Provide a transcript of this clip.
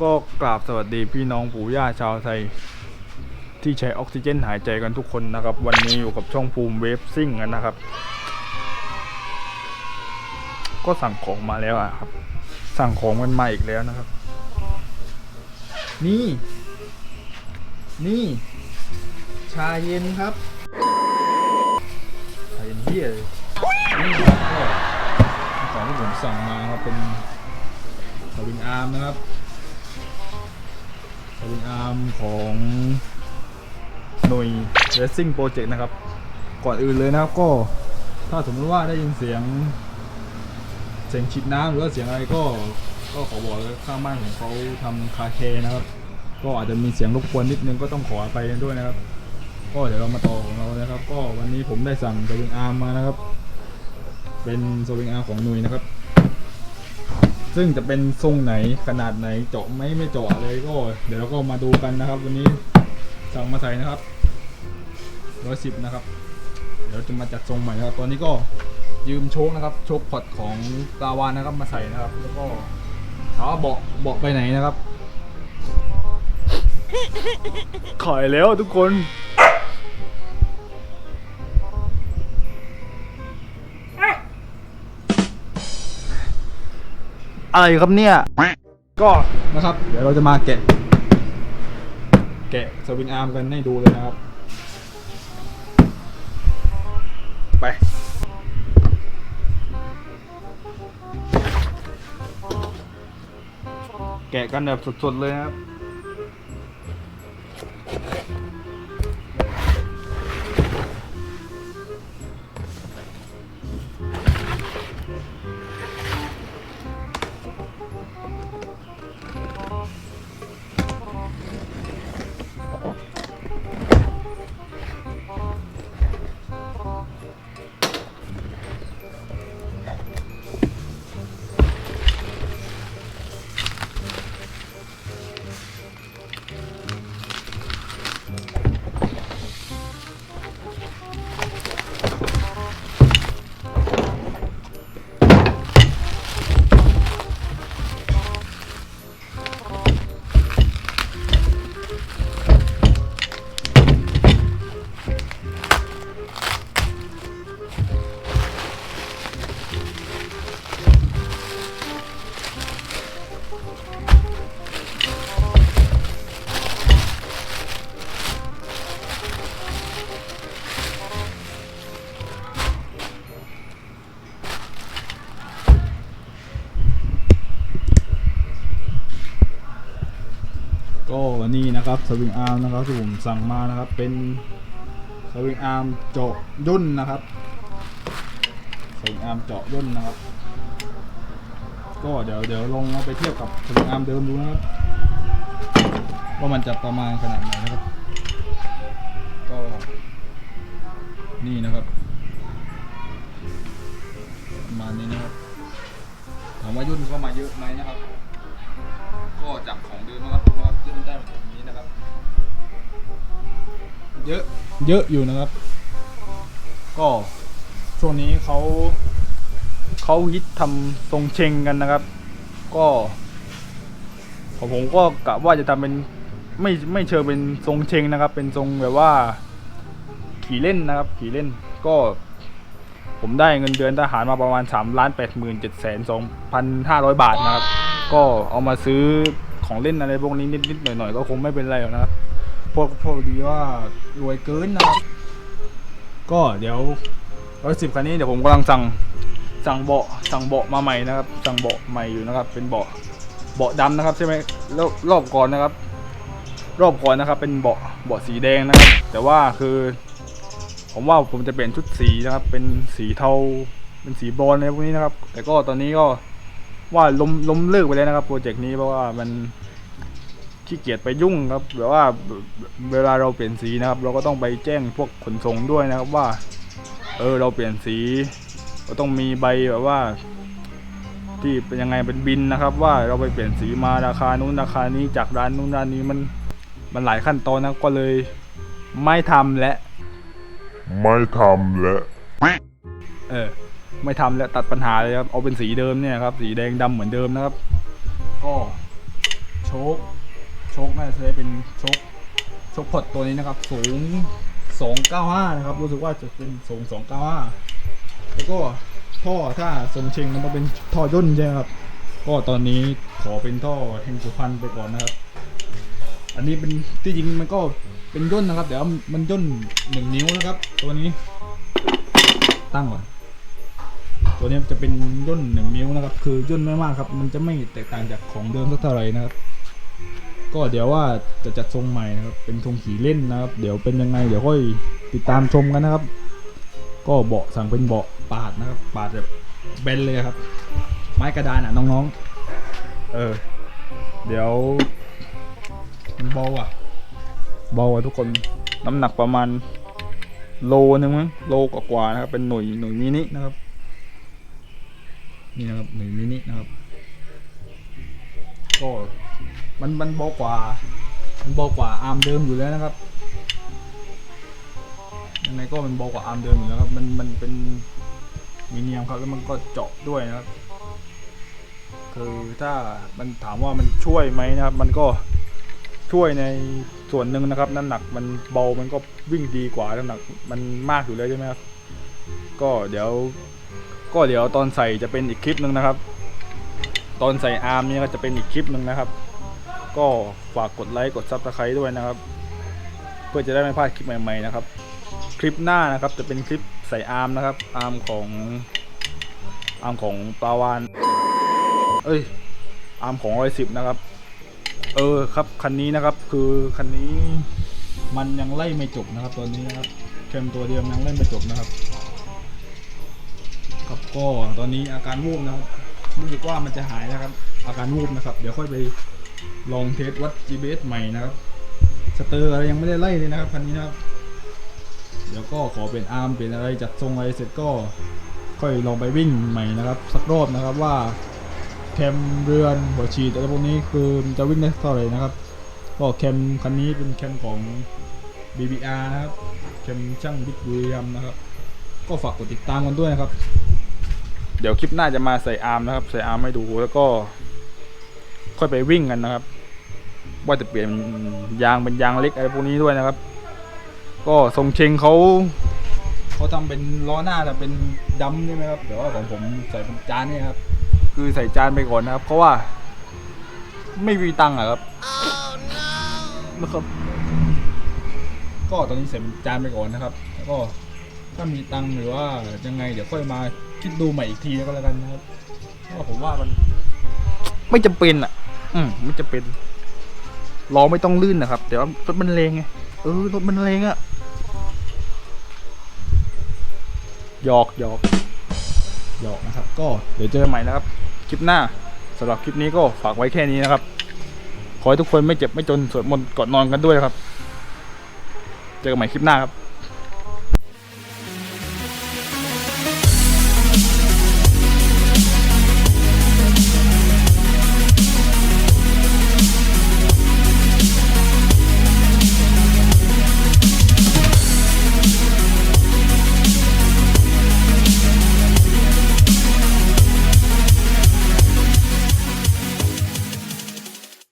ก็กราบสวัสดีพี่น้องปู่ย่าชาวไทย ที่ใช้ออกซิเจนหายใจกันทุกคนนะครับ วันนี้อยู่กับช่องภูมิเวฟซิ่งกันะครับ ก็สั่งของมาแล้วอะครับ สั่งของกันมาอีกแล้วนะครับ นี่ นี่ ชาเย็นครับชาเย็นเฮียเลยนี่ของที่ผมสั่งมาครับเป็นสวิงอาร์มนะครับ สวิงอาร์มของหน่วย Racing Project นะครับ ก่อนอื่นเลยนะครับก็ถ้าสมมติว่าได้ยินเสียง เสียงฉีดน้ำหรือว่าเสียงอะไรก็ก็ขอบอกเลยข้างบ้านของเขาทำคาเคนะครับ ก็อาจจะมีเสียงรบกวนนิดนึงก็ต้องขออภัยกันด้วยนะครับ ก็เดี๋ยวเรามาต่อของเรานะครับ ก็วันนี้ผมได้สั่งสวิงอาร์มมานะครับ เป็นสวิงอาร์มของหนุยนะครับ ซึ่งจะเป็นทรงไหนขนาดไหนเจาะไหมไม่เจาะเลยก็ เดี๋ยวเราก็มาดูกันนะครับ วันนี้สั่งมาใส่นะครับร้อยสิบนะครับ เดี๋ยวจะมาจัดทรงใหม่นะครับตอนนี้ก็ยืมโชคนะครับ โชคพอดของกาวานนะครับมาใส่นะครับ แล้วก็ถามว่าเบาะเบาะไปไหนนะครับขายแล้วทุกคน อะไรครับเนี่ย ก็นะครับ เดี๋ยวเราจะมาแกะ แกะสวิงอาร์มกันให้ดูเลยนะครับ ไป แกะกันแบบสดๆเลยนะครับ นี่นะครับสวิงอาร์มนะครับที่ผมสั่งมานะครับ เป็นสวิงอาร์มเจาะย่นนะครับสวิงอาร์มเจาะย่นนะครับ ก็เดี๋ยวเดี๋ยวลองเอาไปเทียบกับสวิงอาร์มเดิมดูนะครับว่ามันจะประมาณขนาดไหนนะครับ ก็นี่นะครับประมาณนี้นะครับถามว่ายุ่นเข้ามาเยอะไหมนะครับ ก็จากของเดิมนะครับ ได้แบบนี้นะครับ เยอะเยอะอยู่นะครับ ก็ช่วงนี้เขาเขาฮิตทำทรงเชงกันนะครับ ก็ของผมก็กะว่าจะทำเป็นไม่ไม่เชิงเป็นทรงเชงนะครับ เป็นทรงแบบว่า ขี่เล่นนะครับ ขี่เล่นก็ ผมได้เงินเดือนทหารมาประมาณ3ล้าน8 7 2 5 0 0บาทนะครับ ก็เอามาซื้อ ของเล่นอะไรพวกนี้นิดๆหน่อยๆก็คงไม่เป็นไรหรอกนะครับพวกพวกดีว่ารวยเกินนะครับ ก็เดี๋ยวร้อยสิบคันนี้เดี๋ยวผมกำลังสั่งสั่งเบาะสั่งเบาะมาใหม่นะครับ สั่งเบาะใหม่อยู่นะครับ เป็นเบาะเบาะดำนะครับใช่ไหมรอบรอบก่อนนะครับ รอบก่อนนะครับ เป็นเบาะเบาะสีแดงนะครับ แต่ว่าคือ ผมว่าผมจะเปลี่ยนชุดสีนะครับ เป็นสีเทาเป็นสีบรอนซ์อะไรพวกนี้นะครับ แต่ก็ตอนนี้ก็ ว่าล้มล้มเลิกไปแล้วนะครับโปรเจกต์นี้เพราะว่ามันขี้เกียจไปยุ่งครับแบบว่าเวลาเราเปลี่ยนสีนะครับ เราก็ต้องไปแจ้งพวกขนส่งด้วยนะครับว่า เออเราเปลี่ยนสีเราต้องมีใบแบบว่า ที่เป็นยังไงเป็นบินนะครับ ว่าเราไปเปลี่ยนสีมาราคานู้นราคานี้จากร้านนู้นร้านนี้มันมันหลายขั้นตอนนะก็เลยไม่ทำและ ไม่ทำและ เออ ไม่ทำแล้วตัดปัญหาเลยครับเอาเป็นสีเดิมเนี่ยครับสีแดงดำเหมือนเดิมนะครับ ก็โชคโชคน่าจะใช้เป็นโชคโชคพอดตัวนี้นะครับ สูง 295 นะครับ รู้สึกว่าจะเป็นสูง 295 แล้วก็ท่อถ้าทรงเชงมันต้องเป็นท่อย่นใช่ไหมครับ ก็ตอนนี้ขอเป็นท่อแห่งสุพรรณไปก่อนนะครับ อันนี้เป็นที่จริงมันก็เป็นย่นนะครับ เดี๋ยวมันย่นหนึ่งนิ้วนะครับ ตัวนี้ ตั้งก่อน ตัวนี้จะเป็นย่นหนึ่งนิ้วนะครับ คือย่นไม่มากครับ มันจะไม่แตกต่างจากของเดิมสักเท่าไหร่นะครับ ก็เดี๋ยวว่าจะจัดทรงใหม่นะครับ เป็นทรงขี่เล่นนะครับ เดี๋ยวเป็นยังไง เดี๋ยวค่อยติดตามชมกันนะครับ ก็เบาะสั่งเป็นเบาะปาดนะครับ ปาดแบบเบนเลยครับ ไม้กระดานอะน้องๆ เออ เดี๋ยวมันเบาอะเบาอะทุกคนน้ำหนักประมาณโลนึงมั้งโลกว่าๆนะครับ เป็นหน่วยหน่วยมินินะครับ นี่นะครับหน่วยมินินะครับ ก็มันมันเบากว่า มันเบากว่าอาร์มเดิมอยู่แล้วนะครับยังไงก็มันเบากว่าอาร์มเดิมอยู่แล้วครับ มันมันเป็นมีเนียมครับแล้วมันก็เจาะด้วยนะครับ คือถ้ามันถามว่ามันช่วยไหมนะครับ มันก็ช่วยในส่วนหนึ่งนะครับ น้ำหนักมันเบามันก็วิ่งดีกว่าน้ำหนักมันมากอยู่แล้วใช่ไหมครับ ก็เดี๋ยว ก็เดี๋ยวตอนใส่จะเป็นอีกคลิปหนึ่งนะครับ ตอนใส่อาร์มเนี่ยก็จะเป็นอีกคลิปหนึ่งนะครับ ก็ฝากกดไลค์กดซับสไครต์ด้วยนะครับ เพื่อจะได้ไม่พลาดคลิปใหม่ๆนะครับ คลิปหน้านะครับจะเป็นคลิปใส่อาร์มนะครับอาร์มของอาร์มของปลาวานเอ้ยอาร์มของร้อยสิบนะครับเออครับคันนี้นะครับคือคันนี้มันยังไล่ไม่จบนะครับตัวนี้นะครับเคมตัวเดียวยังไล่ไม่จบนะครับ ครับก็ตอนนี้อาการวูบนะครับรู้สึกว่ามันจะหายแล้วครับ อาการวูบนะครับ เดี๋ยวค่อยไปลองเทสวัด GPS ใหม่นะครับสเตอร์อะไรยังไม่ได้ไล่เลยนะครับคันนี้นะครับ เดี๋ยวก็ขอเป็นอาร์มเป็นอะไรจัดทรงอะไรเสร็จก็ค่อยลองไปวิ่งใหม่นะครับ สักรอบนะครับว่าแคมเรือนหัวฉีดอะไรพวกนี้คือจะวิ่งได้เท่าไหร่นะครับ ก็แคมคันนี้เป็นแคมของ BBR นะครับแคมช่างบิ๊กวิลมนะครับ ก็ฝากกดติดตามกันด้วยนะครับ เดี๋ยวคลิปหน้าจะมาใส่อาร์มนะครับ ใส่อาร์มให้ดูแล้วก็ ค่อยไปวิ่งกันนะครับ ว่าจะเปลี่ยนยางเป็นยางเล็กอะไรพวกนี้ด้วยนะครับ ก็ทรงเชงเขาเขาทำเป็นล้อหน้าแต่เป็นดำใช่ไหมครับแต่ว่าของผมใส่เป็นจานนี่ครับ คือใส่จานไปก่อนนะครับ เพราะว่า ไม่มีตังค์อะครับนะครับ ก็ตอนนี้ใส่เป็นจานไปก่อนนะครับ แล้วก็ถ้ามีตังค์หรือว่ายังไงเดี๋ยวค่อยมา คิดดูใหม่อีกทีก็แล้วกันนะครับเพราะว่าผมว่ามันไม่จำเป็นอะ อืมไม่จำเป็นล้อไม่ต้องลื่นนะครับ เดี๋ยวรถมันเลงไงเออรถมันเลงอะหยอกหยอกหยอกนะครับ ก็เดี๋ยวเจอกันใหม่นะครับ คลิปหน้าสำหรับคลิปนี้ก็ฝากไว้แค่นี้นะครับ ขอให้ทุกคนไม่เจ็บไม่จนสวดมนต์ก่อนนอนกันด้วยนะครับ เจอกันใหม่คลิปหน้าครับ